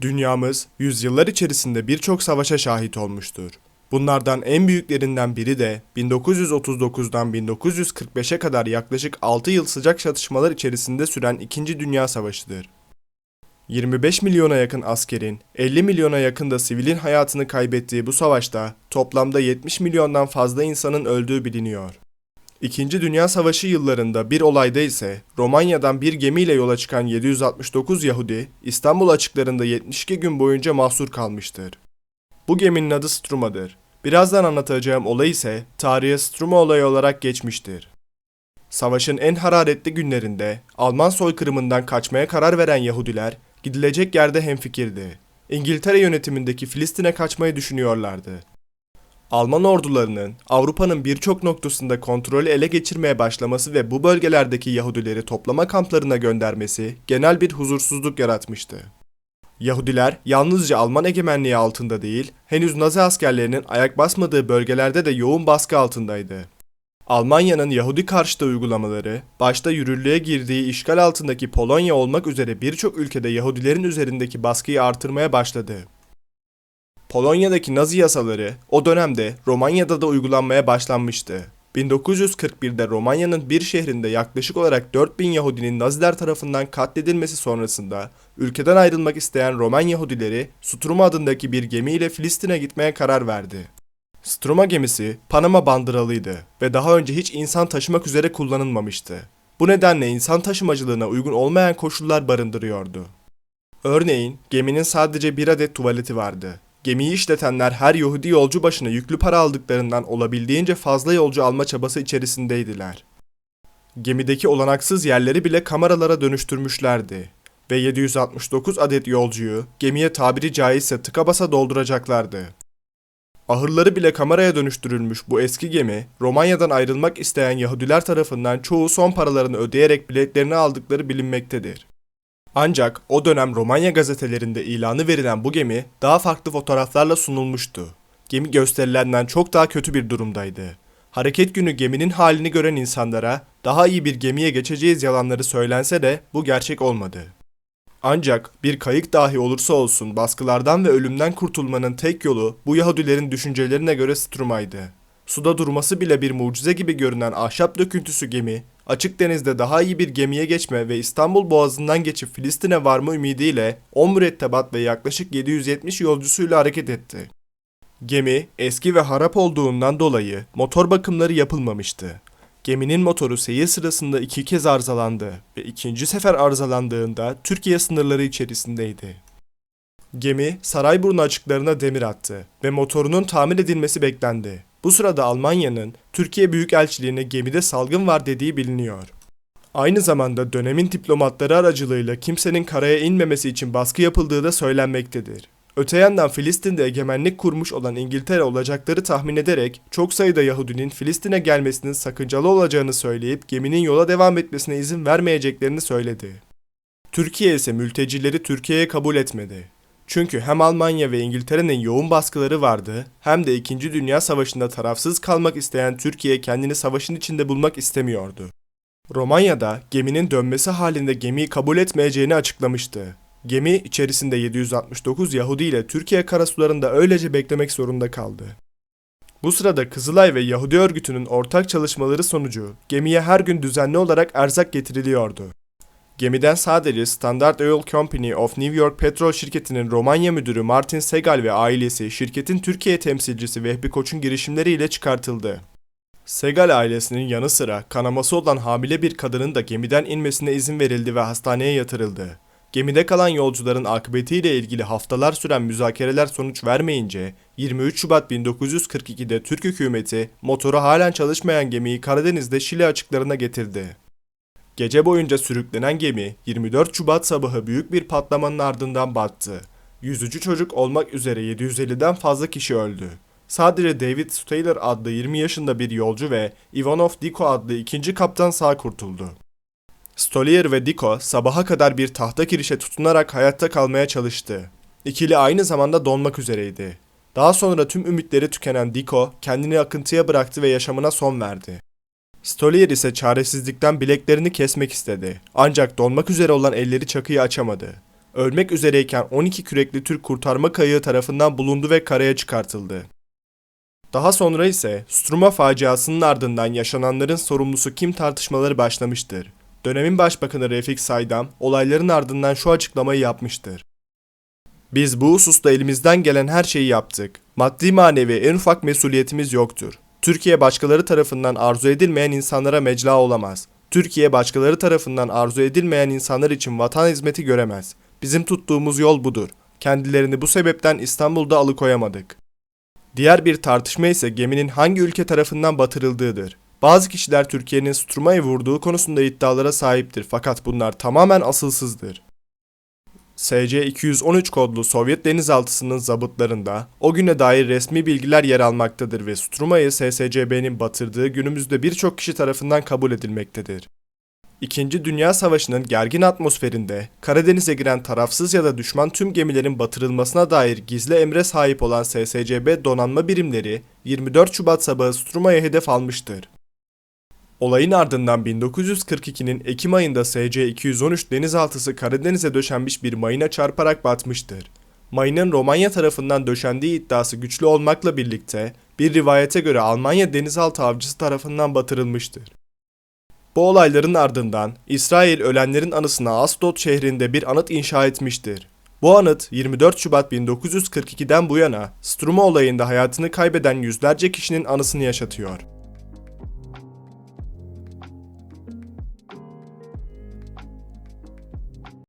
Dünyamız yüzyıllar içerisinde birçok savaşa şahit olmuştur. Bunlardan en büyüklerinden biri de 1939'dan 1945'e kadar yaklaşık 6 yıl sıcak çatışmalar içerisinde süren 2. Dünya Savaşı'dır. 25 milyona yakın askerin, 50 milyona yakın da sivilin hayatını kaybettiği bu savaşta toplamda 70 milyondan fazla insanın öldüğü biliniyor. İkinci Dünya Savaşı yıllarında bir olayda ise Romanya'dan bir gemiyle yola çıkan 769 Yahudi İstanbul açıklarında 72 gün boyunca mahsur kalmıştır. Bu geminin adı Struma'dır. Birazdan anlatacağım olay ise tarihe Struma olayı olarak geçmiştir. Savaşın en hararetli günlerinde Alman soykırımından kaçmaya karar veren Yahudiler gidilecek yerde hemfikirdi. İngiltere yönetimindeki Filistin'e kaçmayı düşünüyorlardı. Alman ordularının Avrupa'nın birçok noktasında kontrolü ele geçirmeye başlaması ve bu bölgelerdeki Yahudileri toplama kamplarına göndermesi genel bir huzursuzluk yaratmıştı. Yahudiler yalnızca Alman egemenliği altında değil, henüz Nazi askerlerinin ayak basmadığı bölgelerde de yoğun baskı altındaydı. Almanya'nın Yahudi karşıtı uygulamaları, başta yürürlüğe girdiği işgal altındaki Polonya olmak üzere birçok ülkede Yahudilerin üzerindeki baskıyı artırmaya başladı. Polonya'daki Nazi yasaları o dönemde Romanya'da da uygulanmaya başlanmıştı. 1941'de Romanya'nın bir şehrinde yaklaşık olarak 4000 Yahudinin Naziler tarafından katledilmesi sonrasında ülkeden ayrılmak isteyen Roman Yahudileri Struma adındaki bir gemiyle Filistin'e gitmeye karar verdi. Struma gemisi Panama bandıralıydı ve daha önce hiç insan taşımak üzere kullanılmamıştı. Bu nedenle insan taşımacılığına uygun olmayan koşullar barındırıyordu. Örneğin geminin sadece bir adet tuvaleti vardı. Gemiyi işletenler her Yahudi yolcu başına yüklü para aldıklarından olabildiğince fazla yolcu alma çabası içerisindeydiler. Gemideki olanaksız yerleri bile kameralara dönüştürmüşlerdi ve 769 adet yolcuyu gemiye tabiri caizse tıka basa dolduracaklardı. Ahırları bile kameraya dönüştürülmüş bu eski gemi, Romanya'dan ayrılmak isteyen Yahudiler tarafından çoğu son paralarını ödeyerek biletlerini aldıkları bilinmektedir. Ancak o dönem Romanya gazetelerinde ilanı verilen bu gemi daha farklı fotoğraflarla sunulmuştu. Gemi gösterilenden çok daha kötü bir durumdaydı. Hareket günü geminin halini gören insanlara daha iyi bir gemiye geçeceğiz yalanları söylense de bu gerçek olmadı. Ancak bir kayık dahi olursa olsun baskılardan ve ölümden kurtulmanın tek yolu bu Yahudilerin düşüncelerine göre Struma'ydı. Suda durması bile bir mucize gibi görünen ahşap döküntüsü gemi, açık denizde daha iyi bir gemiye geçme ve İstanbul Boğazı'ndan geçip Filistin'e varma ümidiyle 10 mürettebat ve yaklaşık 770 yolcusuyla hareket etti. Gemi eski ve harap olduğundan dolayı motor bakımları yapılmamıştı. Geminin motoru seyir sırasında iki kez arızalandı ve ikinci sefer arızalandığında Türkiye sınırları içerisindeydi. Gemi Sarayburnu açıklarına demir attı ve motorunun tamir edilmesi beklendi. Bu sırada Almanya'nın Türkiye Büyükelçiliğine gemide salgın var dediği biliniyor. Aynı zamanda dönemin diplomatları aracılığıyla kimsenin karaya inmemesi için baskı yapıldığı da söylenmektedir. Öte yandan Filistin'de egemenlik kurmuş olan İngiltere olacakları tahmin ederek çok sayıda Yahudinin Filistin'e gelmesinin sakıncalı olacağını söyleyip geminin yola devam etmesine izin vermeyeceklerini söyledi. Türkiye ise mültecileri Türkiye'ye kabul etmedi. Çünkü hem Almanya ve İngiltere'nin yoğun baskıları vardı, hem de 2. Dünya Savaşı'nda tarafsız kalmak isteyen Türkiye kendini savaşın içinde bulmak istemiyordu. Romanya'da geminin dönmesi halinde gemiyi kabul etmeyeceğini açıklamıştı. Gemi içerisinde 769 Yahudi ile Türkiye karasularında öylece beklemek zorunda kaldı. Bu sırada Kızılay ve Yahudi örgütünün ortak çalışmaları sonucu gemiye her gün düzenli olarak erzak getiriliyordu. Gemiden sadece Standard Oil Company of New York petrol şirketinin Romanya müdürü Martin Segal ve ailesi şirketin Türkiye temsilcisi Vehbi Koç'un girişimleriyle çıkartıldı. Segal ailesinin yanı sıra kanaması olan hamile bir kadının da gemiden inmesine izin verildi ve hastaneye yatırıldı. Gemide kalan yolcuların akıbetiyle ilgili haftalar süren müzakereler sonuç vermeyince 23 Şubat 1942'de Türk hükümeti motoru halen çalışmayan gemiyi Karadeniz'de Şili açıklarına getirdi. Gece boyunca sürüklenen gemi 24 Şubat sabahı büyük bir patlamanın ardından battı. Yüzücü çocuk olmak üzere 750'den fazla kişi öldü. Sadece David Taylor adlı 20 yaşında bir yolcu ve Ivanov Diko adlı ikinci kaptan sağ kurtuldu. Stolier ve Diko sabaha kadar bir tahta kirişe tutunarak hayatta kalmaya çalıştı. İkili aynı zamanda donmak üzereydi. Daha sonra tüm ümitleri tükenen Diko kendini akıntıya bıraktı ve yaşamına son verdi. Stolier ise çaresizlikten bileklerini kesmek istedi. Ancak donmak üzere olan elleri çakıyı açamadı. ölmek üzereyken 12 kürekli Türk kurtarma kayığı tarafından bulundu ve karaya çıkartıldı. Daha sonra ise Struma faciasının ardından yaşananların sorumlusu kim tartışmaları başlamıştır. Dönemin Başbakanı Refik Saydam olayların ardından şu açıklamayı yapmıştır. Biz bu hususta elimizden gelen her şeyi yaptık. Maddi manevi en ufak mesuliyetimiz yoktur. Türkiye başkaları tarafından arzu edilmeyen insanlara mecla olamaz. Türkiye başkaları tarafından arzu edilmeyen insanlar için vatan hizmeti göremez. Bizim tuttuğumuz yol budur. Kendilerini bu sebepten İstanbul'da alıkoyamadık. Diğer bir tartışma ise geminin hangi ülke tarafından batırıldığıdır. Bazı kişiler Türkiye'nin Struma'yı vurduğu konusunda iddialara sahiptir fakat bunlar tamamen asılsızdır. SC-213 kodlu Sovyet denizaltısının zabıtlarında o güne dair resmi bilgiler yer almaktadır ve Struma'yı SSCB'nin batırdığı günümüzde birçok kişi tarafından kabul edilmektedir. İkinci Dünya Savaşı'nın gergin atmosferinde Karadeniz'e giren tarafsız ya da düşman tüm gemilerin batırılmasına dair gizli emre sahip olan SSCB donanma birimleri 24 Şubat sabahı Struma'ya hedef almıştır. Olayın ardından 1942'nin Ekim ayında SC-213 denizaltısı Karadeniz'e döşenmiş bir mayına çarparak batmıştır. Mayının Romanya tarafından döşendiği iddiası güçlü olmakla birlikte bir rivayete göre Almanya denizaltı avcısı tarafından batırılmıştır. Bu olayların ardından İsrail ölenlerin anısına Asdod şehrinde bir anıt inşa etmiştir. Bu anıt 24 Şubat 1942'den bu yana Struma olayında hayatını kaybeden yüzlerce kişinin anısını yaşatıyor.